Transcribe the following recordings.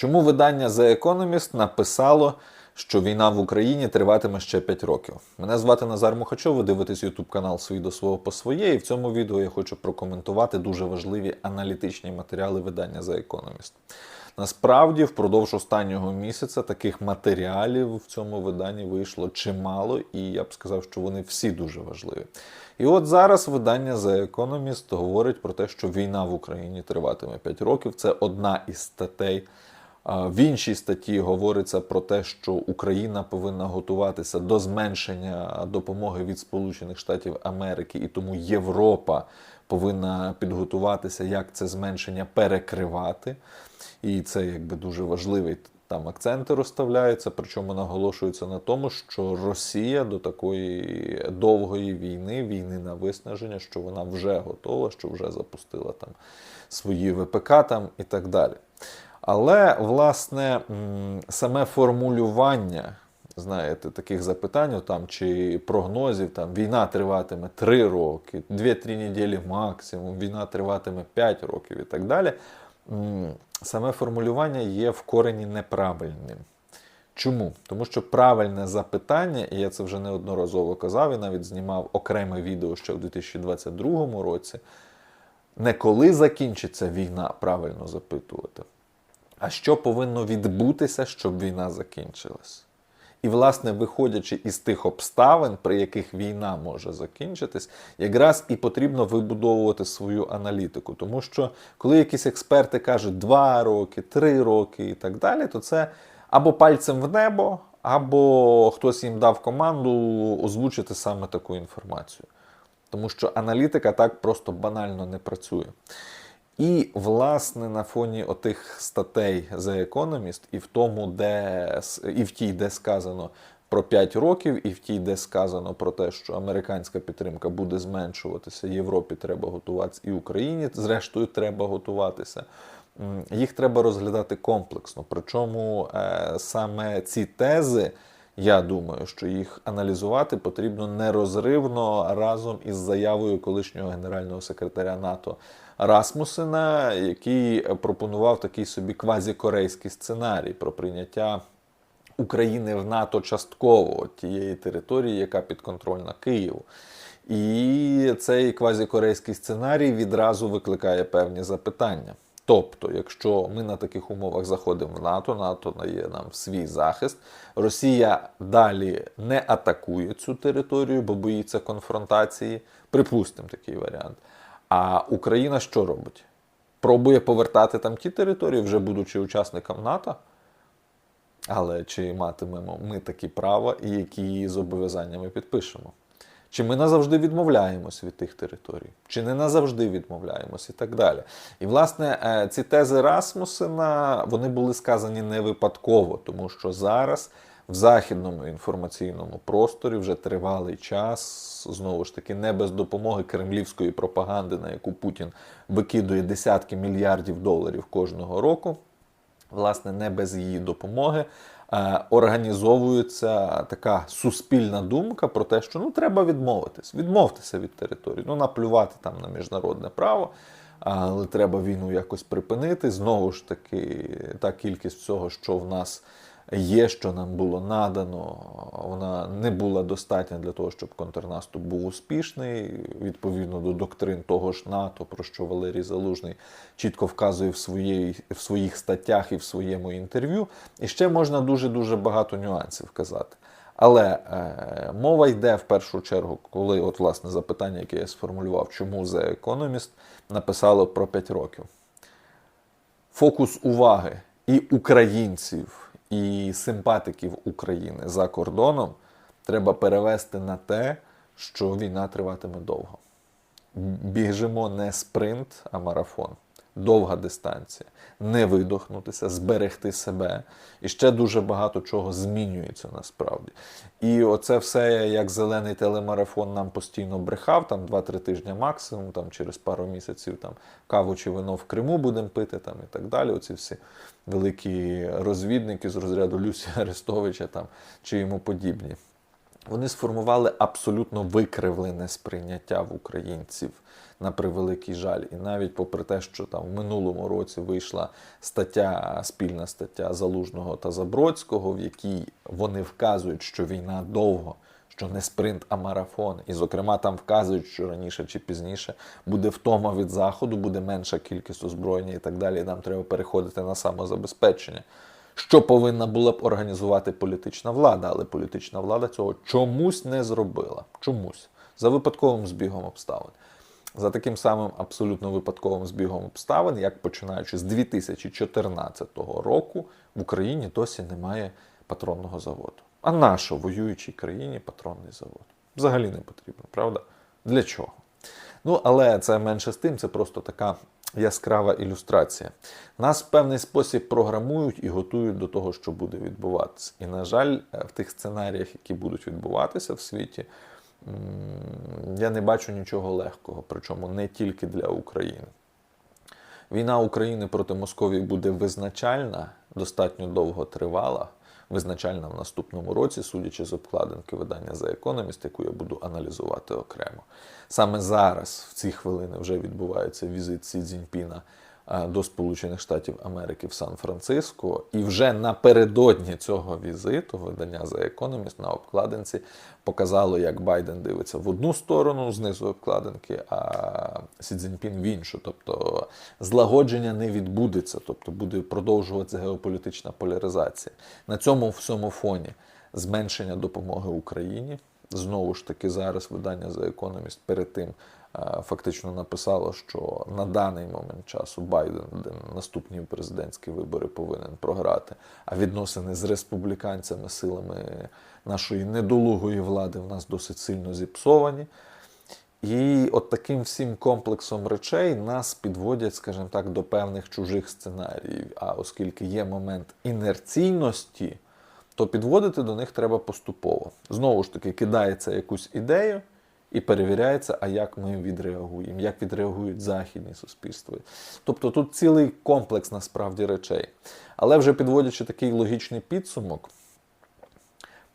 Чому видання The Economist написало, що війна в Україні триватиме ще 5 років? Мене звати Назар Мухачов, ви дивитесь YouTube канал «Свій до свого по своє, і в цьому відео я хочу прокоментувати дуже важливі аналітичні матеріали видання The Economist. Насправді, впродовж останнього місяця таких матеріалів в цьому виданні вийшло чимало, і я б сказав, що вони всі дуже важливі. І от зараз видання The Economist говорить про те, що війна в Україні триватиме 5 років. Це одна із статей. В іншій статті говориться про те, що Україна повинна готуватися до зменшення допомоги від Сполучених Штатів Америки, і тому Європа повинна підготуватися, як це зменшення перекривати. І це якби дуже важливий там акценти розставляються, причому наголошується на тому, що Росія до такої довгої війни, війни на виснаження, що вона вже готова, що вже запустила там свої ВПК там і так далі. Але власне саме формулювання, знаєте, таких запитань там чи прогнозів, там війна триватиме 3 роки, 2-3 неділі максимум, війна триватиме 5 років і так далі. Саме формулювання є в корені неправильним. Чому? Тому що правильне запитання, і я це вже неодноразово казав, і навіть знімав окреме відео ще в 2022 році. Не коли закінчиться війна, правильно запитувати, а що повинно відбутися, щоб війна закінчилась. І, власне, виходячи із тих обставин, при яких війна може закінчитись, якраз і потрібно вибудовувати свою аналітику. Тому що коли якісь експерти кажуть 2 роки, 3 роки і так далі, то це або пальцем в небо, або хтось їм дав команду озвучити саме таку інформацію. Тому що аналітика так просто банально не працює. І, власне, на фоні отих статей The Economist, і в тому, де і в тій, де сказано про 5 років, і в тій, де сказано про те, що американська підтримка буде зменшуватися, Європі треба готуватися, і Україні, зрештою, треба готуватися. Їх треба розглядати комплексно. Причому е, саме ці тези. Я думаю, що їх аналізувати потрібно нерозривно разом із заявою колишнього генерального секретаря НАТО Расмусена, який пропонував такий собі квазікорейський сценарій про прийняття України в НАТО частково тієї території, яка підконтрольна Києву. І цей квазікорейський сценарій відразу викликає певні запитання. Тобто, якщо ми на таких умовах заходимо в НАТО, НАТО дає нам свій захист, Росія далі не атакує цю територію, бо боїться конфронтації. Припустимо такий варіант. А Україна що робить? Пробує повертати там ті території, вже будучи учасником НАТО. Але чи матимемо ми такі права і які зобов'язання ми підпишемо? Чи ми назавжди відмовляємось від тих територій, чи не назавжди відмовляємось і так далі. І, власне, е, ці тези Расмусена вони були сказані не випадково, тому що зараз в західному інформаційному просторі вже тривалий час, знову ж таки, не без допомоги кремлівської пропаганди, на яку Путін викидує десятки мільярдів доларів кожного року. Власне, не без її допомоги е, організовується така суспільна думка про те, що ну треба відмовитись, відмовтеся від території, ну наплювати там на міжнародне право, але треба війну якось припинити. Знову ж таки, та кількість всього, що в нас є, що нам було надано, вона не була достатня для того, щоб контрнаступ був успішний. Відповідно до доктрин того ж НАТО, про що Валерій Залужний чітко вказує в, своїй, в своїх статтях і в своєму інтерв'ю. І ще можна дуже-дуже багато нюансів казати. Але е, мова йде в першу чергу, коли от власне запитання, яке я сформулював, чому The Economist написало про 5 років. Фокус уваги і українців, і симпатиків України за кордоном треба перевести на те, що війна триватиме довго. Біжимо не спринт, а марафон. Довга дистанція, не видохнутися, зберегти себе. І ще дуже багато чого змінюється насправді. І оце все, як зелений телемарафон нам постійно брехав, там 2-3 тижні максимум, там через пару місяців там каву чи вино в Криму будемо пити, там і так далі. Оці всі великі розвідники з розряду Люсі Арестовича там, чи йому подібні. Вони сформували абсолютно викривлене сприйняття в українців на превеликий жаль. І навіть попри те, що там в минулому році вийшла стаття, спільна стаття Залужного та Забродського, в якій вони вказують, що війна довго. Що не спринт, а марафон. І, зокрема, там вказують, що раніше чи пізніше буде втома від заходу, буде менша кількість озброєння і так далі. І нам треба переходити на самозабезпечення що повинна була б організувати політична влада, але політична влада цього чомусь не зробила. Чомусь. За випадковим збігом обставин. За таким самим абсолютно випадковим збігом обставин, як починаючи з 2014 року в Україні досі немає патронного заводу. А в воюючій країні патронний завод? Взагалі не потрібно, правда? Для чого? Ну, але це менше з тим, це просто така яскрава ілюстрація. Нас в певний спосіб програмують і готують до того, що буде відбуватися. І, на жаль, в тих сценаріях, які будуть відбуватися в світі, я не бачу нічого легкого, причому не тільки для України. Війна України проти Московії буде визначальна, достатньо довго тривала, визначальна в наступному році, судячи з обкладинки видання за Economist, яку я буду аналізувати окремо. Саме зараз, в ці хвилини, вже відбувається візит Сі Цзіньпіна до Сполучених Штатів Америки в Сан-Франциско, і вже напередодні цього візиту видання за економіст на обкладинці показало, як Байден дивиться в одну сторону знизу обкладинки, а Сі Цзіньпін в іншу. Тобто злагодження не відбудеться, тобто буде продовжуватися геополітична поляризація. На цьому всьому фоні зменшення допомоги Україні. Знову ж таки, зараз видання за економіст перед тим фактично написало, що на даний момент часу Байден наступні президентські вибори повинен програти, а відносини з республіканцями, силами нашої недолугої влади в нас досить сильно зіпсовані. І от таким всім комплексом речей нас підводять, скажімо так, до певних чужих сценаріїв. А оскільки є момент інерційності, то підводити до них треба поступово. Знову ж таки, кидається якусь ідею і перевіряється, а як ми відреагуємо, як відреагують західні суспільства. Тобто тут цілий комплекс насправді речей. Але вже підводячи такий логічний підсумок,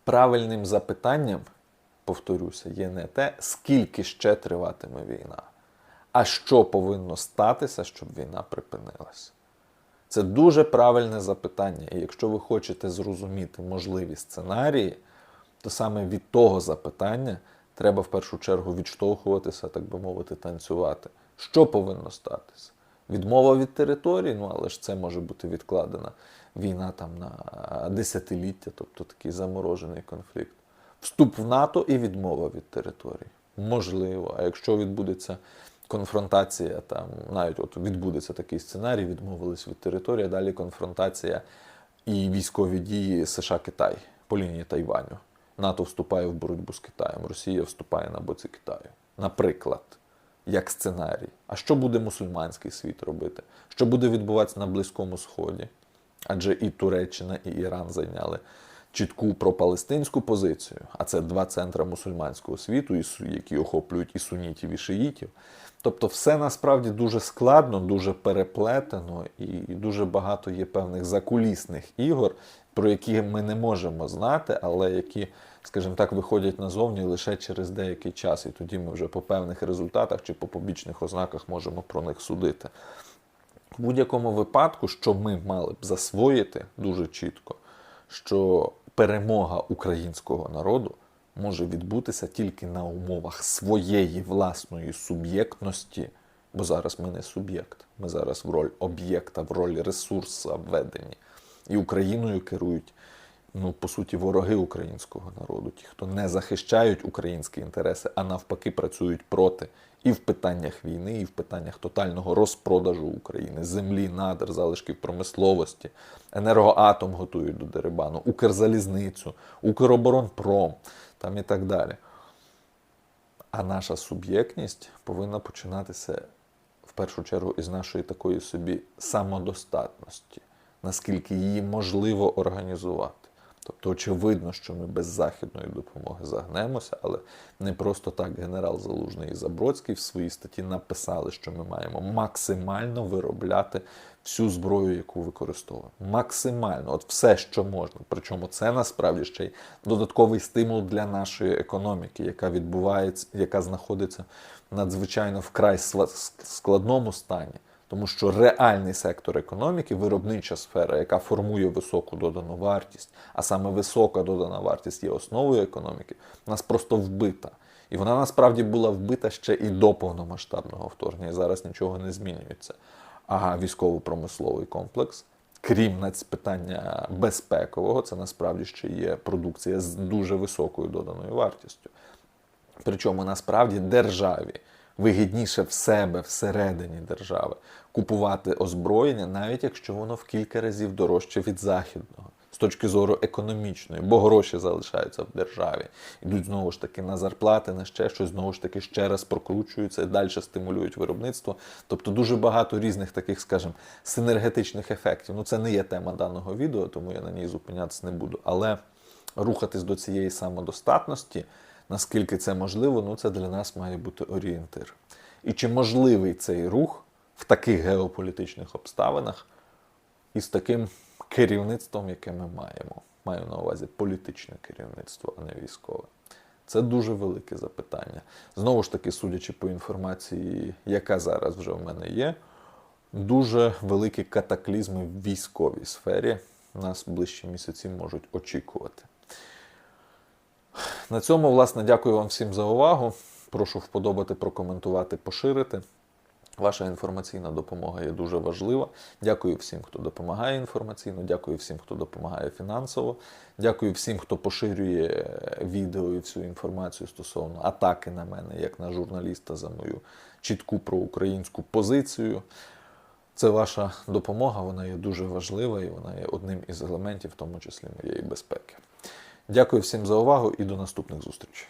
правильним запитанням, повторюся, є не те, скільки ще триватиме війна, а що повинно статися, щоб війна припинилася. Це дуже правильне запитання. І якщо ви хочете зрозуміти можливі сценарії, то саме від того запитання треба в першу чергу відштовхуватися, так би мовити, танцювати. Що повинно статися? Відмова від території, ну але ж це може бути відкладена війна там на десятиліття, тобто такий заморожений конфлікт. Вступ в НАТО і відмова від території. Можливо, а якщо відбудеться конфронтація, там навіть от відбудеться такий сценарій, відмовились від території, а далі конфронтація і військові дії США-Китай по лінії Тайваню. НАТО вступає в боротьбу з Китаєм, Росія вступає на боці Китаю. Наприклад, як сценарій. А що буде мусульманський світ робити? Що буде відбуватися на Близькому Сході? Адже і Туреччина, і Іран зайняли чітку пропалестинську позицію, а це два центри мусульманського світу, які охоплюють і сунітів, і шиїтів. Тобто, все насправді дуже складно, дуже переплетено, і дуже багато є певних закулісних ігор, про які ми не можемо знати, але які, скажімо так, виходять назовні лише через деякий час. І тоді ми вже по певних результатах чи по побічних ознаках можемо про них судити. В будь-якому випадку, що ми мали б засвоїти дуже чітко, що перемога українського народу може відбутися тільки на умовах своєї власної суб'єктності, бо зараз ми не суб'єкт, ми зараз в роль об'єкта, в роль ресурсу введені. І Україною керують, ну, по суті, вороги українського народу, ті, хто не захищають українські інтереси, а навпаки працюють проти і в питаннях війни, і в питаннях тотального розпродажу України, землі, надр, залишків промисловості, енергоатом готують до дерибану, Укрзалізницю, Укроборонпром там і так далі. А наша суб'єктність повинна починатися в першу чергу із нашої такої собі самодостатності, наскільки її можливо організувати. Тобто, очевидно, що ми без західної допомоги загнемося, але не просто так генерал Залужний і Забродський в своїй статті написали, що ми маємо максимально виробляти всю зброю, яку використовуємо. Максимально, от все, що можна. Причому це насправді ще й додатковий стимул для нашої економіки, яка відбувається, яка знаходиться надзвичайно вкрай складному стані. Тому що реальний сектор економіки, виробнича сфера, яка формує високу додану вартість, а саме висока додана вартість є основою економіки, нас просто вбита. І вона насправді була вбита ще і до повномасштабного вторгнення. І зараз нічого не змінюється. А військово-промисловий комплекс, крім питання безпекового, це насправді ще є продукція з дуже високою доданою вартістю. Причому насправді державі вигідніше в себе всередині держави купувати озброєння, навіть якщо воно в кілька разів дорожче від західного. З точки зору економічної, бо гроші залишаються в державі, йдуть знову ж таки на зарплати, на ще щось, знову ж таки ще раз прокручуються і далі стимулюють виробництво. Тобто дуже багато різних таких, скажімо, синергетичних ефектів. Ну це не є тема даного відео, тому я на ній зупинятися не буду. Але рухатись до цієї самодостатності, наскільки це можливо, ну це для нас має бути орієнтир. І чи можливий цей рух в таких геополітичних обставинах із таким керівництвом, яке ми маємо? Маю на увазі політичне керівництво, а не військове. Це дуже велике запитання. Знову ж таки, судячи по інформації, яка зараз вже в мене є, дуже великі катаклізми в військовій сфері нас ближчі місяці можуть очікувати. На цьому, власне, дякую вам всім за увагу. Прошу вподобати, прокоментувати, поширити. Ваша інформаційна допомога є дуже важлива. Дякую всім, хто допомагає інформаційно, дякую всім, хто допомагає фінансово. Дякую всім, хто поширює відео і всю інформацію стосовно атаки на мене, як на журналіста, за мою чітку проукраїнську позицію. Це ваша допомога, вона є дуже важлива і вона є одним із елементів, в тому числі моєї безпеки. Дякую всім за увагу і до наступних зустрічей.